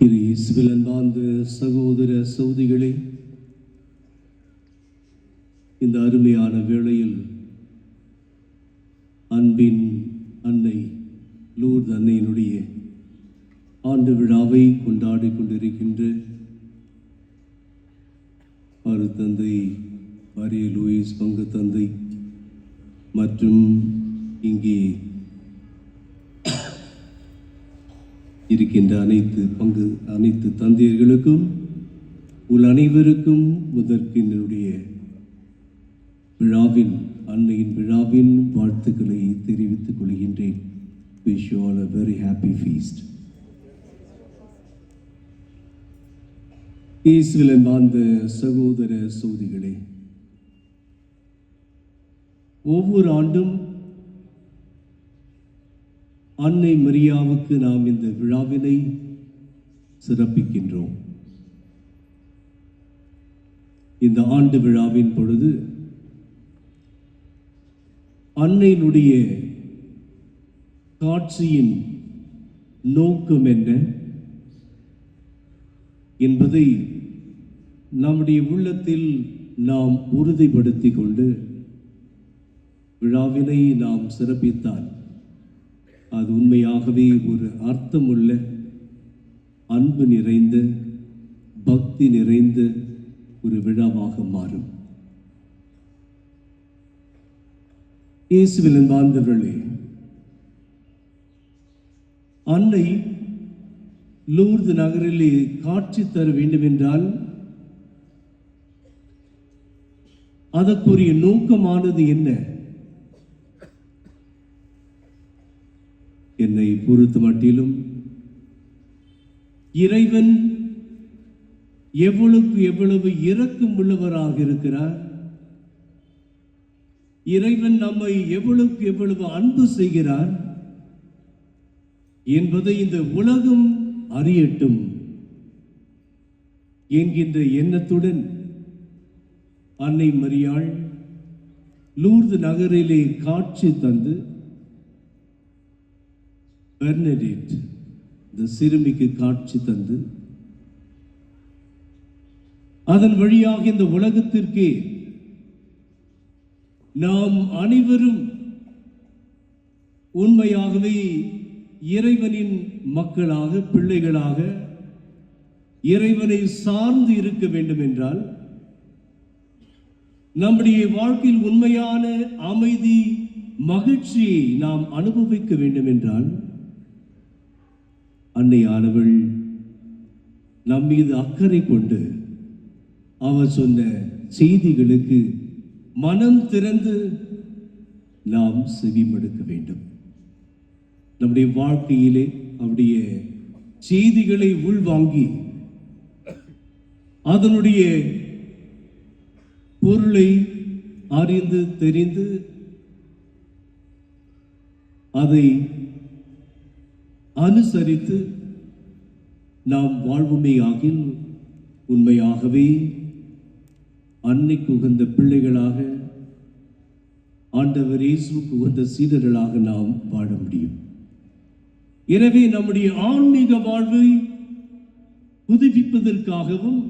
இது இயேசுவில் அன்பார்ந்த சகோதர சௌதிகளே இந்த அருமையான வேளையில் அன்பின் அன்னை லூர்த் அன்னையினுடைய ஆண்டு விழாவை கொண்டாடி கொண்டிருக்கின்ற அரு தந்தை மரிய லூயிஸ் பங்கு தந்தை மற்றும் இங்கே இருக்கின்ற அனைத்து பங்கு அனைத்து தந்தையர்களுக்கும் உள் அனைவருக்கும் முதற்கு என்னுடைய விழாவின் அன்னையின் விழாவின் வாழ்த்துக்களை தெரிவித்துக் கொள்கின்றேன். Wish you all a very happy feast இயேசுவில் மாந்த சகோதர சோதிகளே ஒவ்வொரு ஆண்டும் அன்னை மரியாவுக்கு நாம் இந்த விழாவினை சிறப்பிக்கின்றோம். இந்த ஆண்டு விழாவின் பொழுது அன்னையினுடைய காட்சியின் நோக்கம் என்ன என்பதை நம்முடைய உள்ளத்தில் நாம் உறுதிப்படுத்திக் கொண்டு விழாவினை நாம் சிறப்பித்தால் அது உண்மையாகவே ஒரு அர்த்தமுள்ள அன்பு நிறைந்த பக்தி நிறைந்த ஒரு விழாவாக மாறும். இயேசுவில் வாழ்ந்தவர்களே அன்னை லூர்து நகரிலே காட்சி தர வேண்டும் என்றால் அதற்குரிய நோக்கமானது என்ன? என்னை பொறுத்த மட்டிலும் இறைவன் எவ்வளவுக்கு எவ்வளவு இரக்கம் உள்ளவராக இருக்கிறார் இறைவன் நம்மை எவ்வளவுக்கு எவ்வளவு அன்பு செய்கிறார் என்பதை இந்த உலகம் அறியட்டும் என்கின்ற எண்ணத்துடன் அன்னை மரியாள் லூர்து நகரிலே காட்சி தந்து பெர்னடிட் இந்த சிறுமிக்கு காட்சி தந்து அதன் வழியாக இந்த உலகத்திற்கே நாம் அனைவரும் உண்மையாகவே இறைவனின் மக்களாக பிள்ளைகளாக இறைவனை சார்ந்து இருக்க வேண்டும் என்றால் நம்முடைய வாழ்க்கையில் உண்மையான அமைதி மகிழ்ச்சியை நாம் அனுபவிக்க வேண்டும் என்றால் அன்னையானவள் நம் மீது அக்கறை கொண்டு அவர் சொன்ன செய்திகளுக்கு மனம் திறந்து நாம் செவிமடுக்க வேண்டும். நம்முடைய வாழ்க்கையிலே அவருடைய செய்திகளை உள்வாங்கி அதனுடைய பொருளை அறிந்து தெரிந்து அதை அனுசரித்து நாம் வாழ்வுமே ஆகில் உண்மையாகவே அன்னைக்கு உகந்த பிள்ளைகளாக ஆண்டவர் இயேசுக்கு உகந்த சீடர்களாக நாம் வாழ முடியும். எனவே நம்முடைய ஆன்மீக வாழ்வை புதுப்பிப்பதற்காகவும்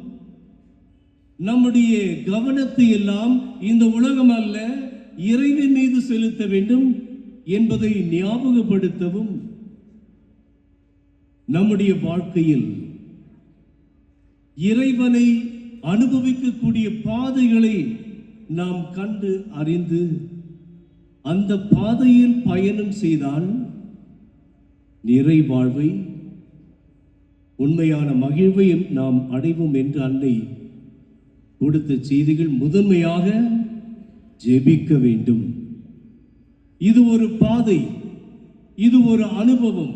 நம்முடைய கவனத்தை எல்லாம் இந்த உலகம் அல்ல இறைவன் மீது செலுத்த வேண்டும் என்பதை ஞாபகப்படுத்தவும் நம்முடைய வாழ்க்கையில் இறைவனை அனுபவிக்கக்கூடிய பாதைகளை நாம் கண்டு அறிந்து அந்த பாதையில் பயணம் செய்தால் நிறைவாழ்வை உண்மையான மகிழ்வையும் நாம் அடைவோம் என்று அன்னை கொடுத்த செய்திகள் முதன்மையாக ஜெபிக்க வேண்டும். இது ஒரு பாதை இது ஒரு அனுபவம்.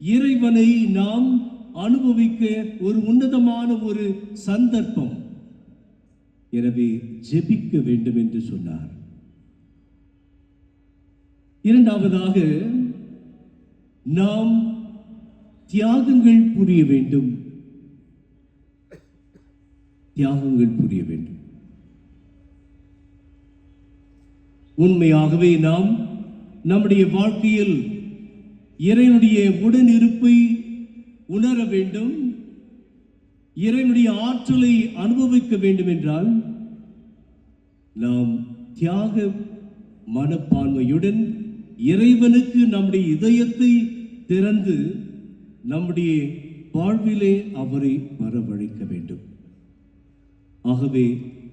இறைவனை நாம் அனுபவிக்க ஒரு உன்னதமான ஒரு சந்தர்ப்பம். எனவே ஜெபிக்க வேண்டும் என்று சொன்னார். இரண்டாவதாக நாம் தியாகங்கள் புரிய வேண்டும். தியாகங்கள் புரிய வேண்டும். உண்மையாகவே நாம் நம்முடைய வாழ்க்கையில் இறைவனுடைய உடனிருப்பை உணர வேண்டும். இறைவனுடைய ஆற்றலை அனுபவிக்க வேண்டும் என்றால் நாம் தியாக மனப்பான்மையுடன் இறைவனுக்கு நம்முடைய இதயத்தை திறந்து நம்முடைய வாழ்விலே அவரை வரவழைக்க வேண்டும். ஆகவே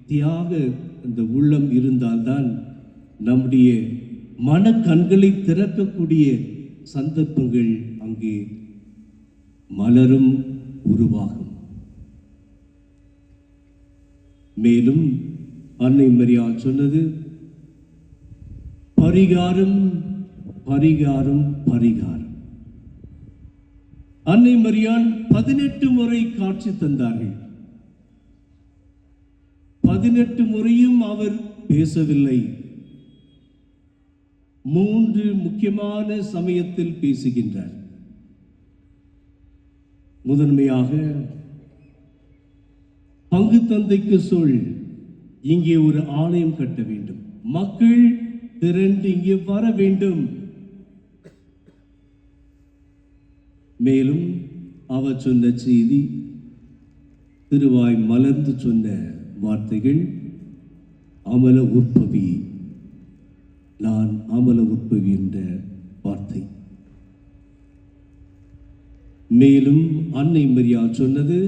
தியாக அந்த உள்ளம் இருந்தால்தான் நம்முடைய மன கண்களை திறக்கக்கூடிய சந்தர்ப்பங்கள் அங்கே மலரும் உருவாகும். மேலும் அன்னை மரியால் சொன்னது பரிகாரம் பரிகாரம் பரிகாரம். அன்னை மரியான் பதினெட்டு முறை காட்சி தந்தார்கள். பதினெட்டு முறையும் அவர் பேசவில்லை. மூன்று முக்கியமான சமயத்தில் பேசுகின்றார். முதன்மையாக பங்கு தந்தைக்கு சொல் இங்கே ஒரு ஆலயம் கட்ட வேண்டும். மக்கள் திரண்டு இங்கே வர வேண்டும். மேலும் அவர் சொன்ன செய்தி திருவாய் மலர்ந்து சொன்ன வார்த்தைகள் அமல உற்பவி. நான் அமல உட்பவி என்ற வார்த்தை. மேலும் அன்னை மரியா சொன்னது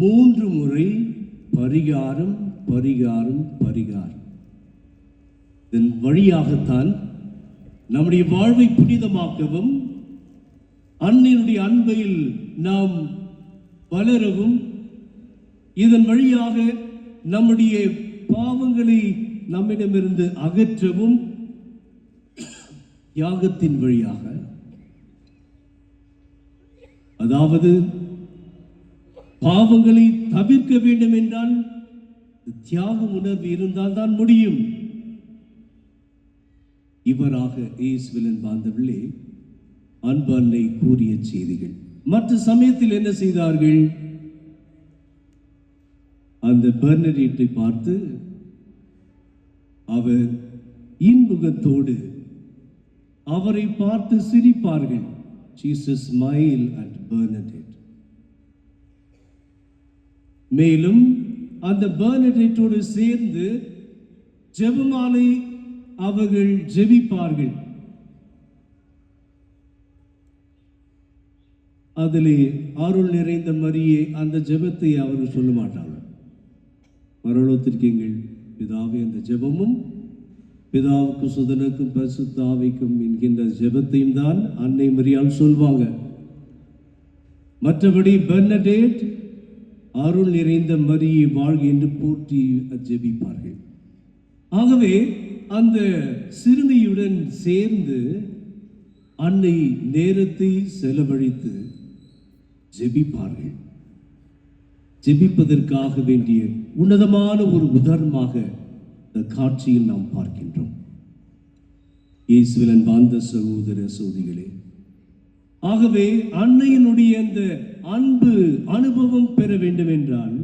மூன்று முறை பரிகாரம் பரிகாரம் பரிகாரம். இதன் வழியாகத்தான் நம்முடைய வாழ்வை புனிதமாக்கவும் அன்னையினுடைய அன்பையில் நாம் வளரவும் இதன் வழியாக நம்முடைய பாவங்களை நம்மிடமிருந்து அகற்றவும் தியாகத்தின் வழியாக. அதாவது பாவங்களை தவிர்க்க வேண்டும் என்றால் தியாக உணர்வு இருந்தால் தான் முடியும். இவராக இயேசுவிலன் பாந்தவில்லை அன்பு அன்னை கூறிய செய்திகள். மற்ற சமயத்தில் என்ன செய்தார்கள்? அந்த பெர்னடீட்டை பார்த்து அவர் இன்முகத்தோடு அவரை பார்த்து சிரிப்பார்கள். ஜீசஸ் ஸ்மைல் அட் பர்னடேட் மேலும் அந்த பர்னடேட்டோடு சேர்ந்து ஜெபமாலை அவர்கள் ஜெபிப்பார்கள். அதிலே அருள் நிறைந்த மரியே அந்த ஜெபத்தை அவர்கள் சொல்ல மாட்டாங்க பரலோகத்திற்கீங்கள் பிதாவே அந்த ஜெபமும் பிதாவுக்கு சுதனுக்கும் பரிசுத்தாவிக்கும் என்கின்ற ஜெபத்தையும் தான் அன்னை மரியால் சொல்வாங்க. மற்றபடி பெர்னடேட் அருள் நிறைந்த மரியை வாழ்க என்று போற்றி ஜெபிப்பார்கள் ஆகவே அந்த சிறுமியுடன் சேர்ந்து அன்னை நேரத்தை செலவழித்து ஜெபிப்பார்கள். ஜெபிப்பதற்காக வேண்டிய உன்னதமான ஒரு உதாரணமாக காட்சியில் நாம் பார்க்கின்றோம். இயேசுவின் வாழ்ந்த சகோதர சோதிகளே ஆகவே அன்னையினுடைய அந்த அன்பு அனுபவம் பெற வேண்டும் என்றால்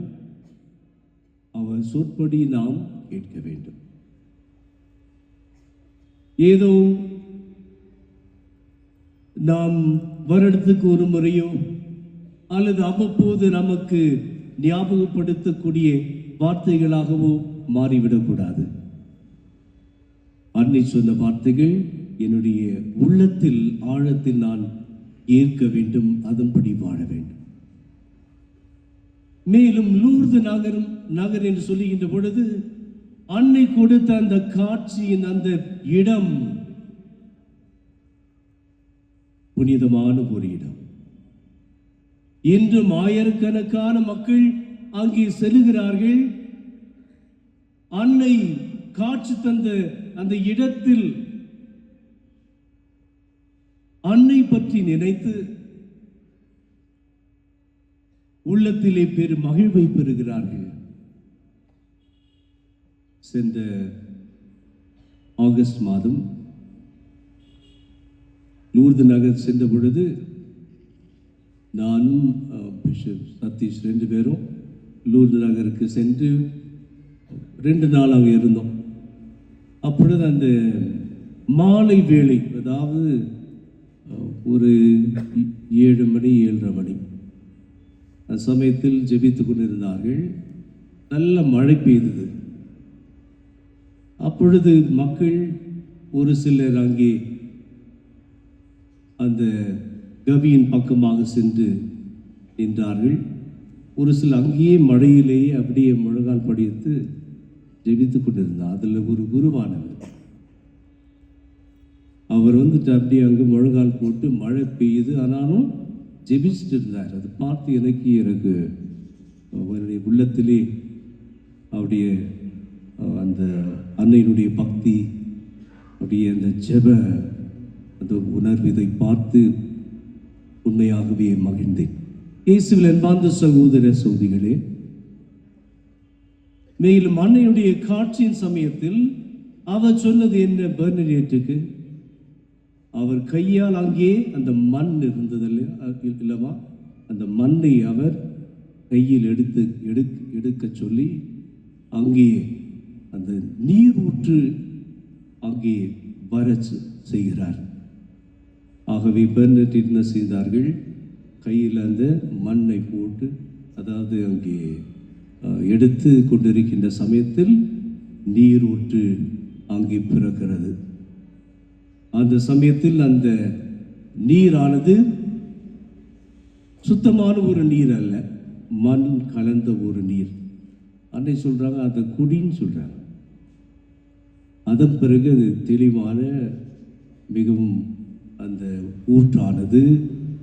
அவர் சொற்படி நாம் கேட்க வேண்டும். ஏதோ நாம் வருடத்துக்கு ஒரு முறையோ அல்லது அவ்வப்போது நமக்கு ஞாபகப்படுத்தக்கூடிய வார்த்தைகளாகவோ மாறிவிடக்கூடாது. அன்னை சொன்ன வார்த்தைகள் என்னுடைய உள்ளத்தில் ஆழத்தில் நான் ஏற்க வேண்டும் அதன்படி வாழ வேண்டும். மேலும் லூர்து நகரம் நகர் என்று சொல்லுகின்ற பொழுது அன்னை கொடுத்த அந்த காட்சியின் அந்த இடம் புனிதமான ஒரு இடம். இன்றும் ஆயிரக்கணக்கான மக்கள் அங்கே செல்கிறார்கள் அன்னை காட்சி தந்த அந்த இடத்தில் அன்னை பற்றி நினைத்து உள்ளத்திலே பெரும் மகிழ்வை பெறுகிறார்கள். சென்ற ஆகஸ்ட் மாதம் லூர்து நகர் சென்ற பொழுது நானும் பிஷப் சதீஷ் ரெண்டு பேரும் லூர்து நகருக்கு சென்று ரெண்டு நாள் அங்கே இருந்தோம். அப்பொழுது அந்த மாலை வேலை அதாவது ஒரு ஏழு மணி ஏழரை மணி அந்த சமயத்தில் ஜெபித்து கொண்டிருந்தார்கள். நல்ல மழை பெய்தது. அப்பொழுது மக்கள் ஒரு சிலர் அங்கே அந்த கவியின் பக்கமாக சென்று நின்றார்கள். ஒரு சில அங்கேயே மழையிலேயே அப்படியே முழங்கால் படித்து ஜெபித்து கொண்டிருந்தார் அதில் ஒரு குருவானவர். அவர் வந்துட்டு அப்படியே அங்கே முழங்கால் போட்டு மழை பெய்யுது. ஆனாலும் ஜெபிச்சுட்டு இருந்தார் அதை பார்த்து எனக்கு எனக்கு அவருடைய உள்ளத்திலே அவருடைய அந்த அன்னையினுடைய பக்தி அப்படியே அந்த ஜெப அந்த உணர்வு இதை பார்த்து உண்மையாகவே மகிழ்ந்தேன். இயேசுவில் அன்பார்ந்த சகோதர சௌதிகளே மேலும் அன்னையுடைய காட்சியின் சமயத்தில் அவர் சொன்னது என்ன பெர்னடேட்டுக்கு அவர் கையால் அங்கே அந்த மண் இருந்தது இல்லவா? அந்த மண்ணை அவர் கையில் எடுத்து எடுக்க எடுக்க சொல்லி அங்கே அந்த நீர் ஊற்று அங்கே வர செய்கிறார். ஆகவே பெர்னட் என்ன செய்தார்கள்? கையில் அந்த மண்ணை போட்டு அதாவது அங்கே எடுத்து கொண்டிருக்கின்ற சமயத்தில் நீர் ஊற்று அங்கே பிறக்கிறது. அந்த சமயத்தில் அந்த நீரானது சுத்தமான ஒரு நீர் அல்ல மண் கலந்த ஒரு நீர். அன்னை சொல்கிறாங்க அதை குடின்னு சொல்கிறாங்க அதன் பிறகு அது தெளிவான மிகவும் அந்த ஊற்றானது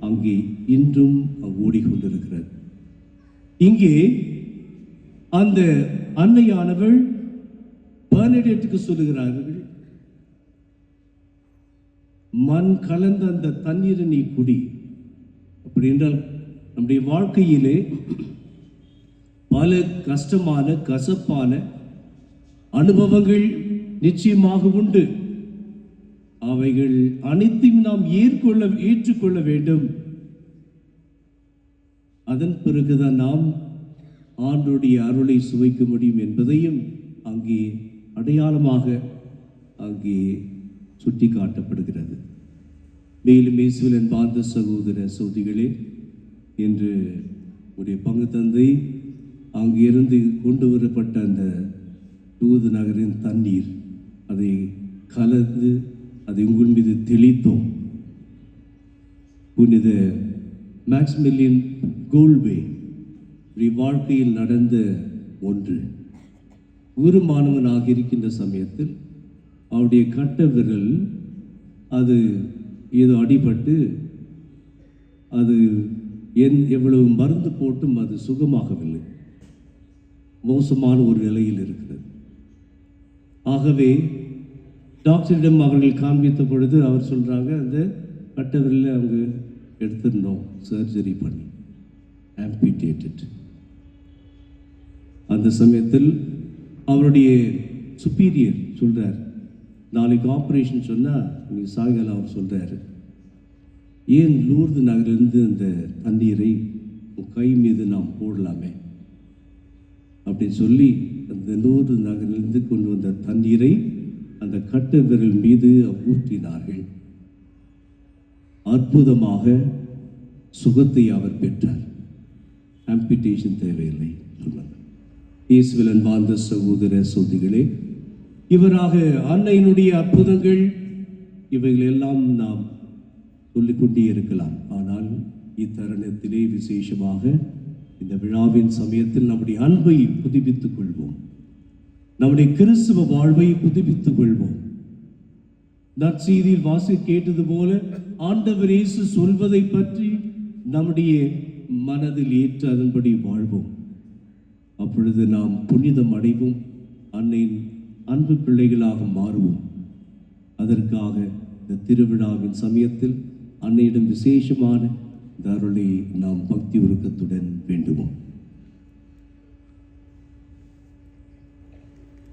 அங்கே இன்றும் ஓடிக்கொண்டிருக்கிறது. இங்கே அந்த அன்னையானவள் பர்னடேட்டுக்கு சொல்லுகிறார்கள் மண் கலந்த அந்த தண்ணீரை நீ குடி. அப்படி என்றால் நம்முடைய வாழ்க்கையிலே பல கஷ்டமான கசப்பான அனுபவங்கள் நிச்சயமாக உண்டு. அவைகள் அனைத்தையும் நாம் ஏற்கொள்ள ஏற்றுக்கொள்ள வேண்டும். அதன் பிறகுதான் நாம் ஆண்டுடைய அருளை சுவைக்க முடியும் என்பதையும் அங்கே அடையாளமாக அங்கே சுட்டி காட்டப்படுகிறது மேலும் இயேசுவின் பார்த்த சகோதர சோதிகளே என்று உடைய பங்கு தந்தை அங்கிருந்து கொண்டு வரப்பட்ட அந்த தூது நகரின் தண்ணீர் அதை கலந்து அதை உங்கள் மீது தெளித்தோம். புனித மேக்ஸ்மில்லியன் கோல்வே வாழ்க்கையில் நடந்த ஒன்று. ஒரு மாணவனாக இருக்கின்ற சமயத்தில் அவருடைய கட்ட விரல் அது ஏதோ அடிபட்டு அது என் எவ்வளவு மருந்து போட்டும் அது சுகமாகவில்லை. மோசமான ஒரு நிலையில் இருக்கிறது. ஆகவே டாக்டரிடம் அவர்கள் காண்பித்த பொழுது அவர் சொல்கிறாங்க அந்த கட்ட அவங்க எடுத்திருந்தோம். சர்ஜரி பண்ணி. ஆம்பிடேட்டட் அந்த சமயத்தில் அவருடைய சுப்பீரியர் சொல்கிறார் நாளைக்கு ஆப்ரேஷன் சொன்னால் நீ சாயங்காலம் அவர் சொல்கிறாரு ஏன் லூர்து நகரிலிருந்து அந்த தண்ணீரை உன் கை மீது நாம் போடலாமே? அப்படின்னு சொல்லி அந்த லூர்து நகரிலிருந்து கொண்டு வந்த தண்ணீரை அந்த கட்ட விரல் மீது ஊற்றினார்கள். அற்புதமாக சுகத்தை அவர் பெற்றார். ஆம்பிட்டேஷன் தேவையில்லை. சொன்னார் இயேசுவில் வாழ்ந்த சகோதர சோதிகளே இவராக அன்னையினுடைய அற்புதங்கள் இவைகள் எல்லாம் நாம் சொல்லிக்கொண்டே இருக்கலாம். ஆனால் இத்தருணத்திலே விசேஷமாக இந்த விழாவின் சமயத்தில் நம்முடைய அன்பை புதுப்பித்துக் கொள்வோம். நம்முடைய கிறிஸ்துவ வாழ்வை புதுப்பித்துக் கொள்வோம். நற்செய்தியில் வாசி கேட்டது போல ஆண்டவர் இயேசு சொல்வதை பற்றி நம்முடைய மனதில் ஏற்று அதன்படி வாழ்வோம். அப்பொழுது நாம் புனிதம் அடைவோம். அன்னையின் அன்பு பிள்ளைகளாக மாறுவோம். அதற்காக இந்த திருவிழாவின் சமயத்தில் அன்னையிடம் விசேஷமான இந்த அருளை நாம் பக்தி உருக்கத்துடன் வேண்டுவோம்.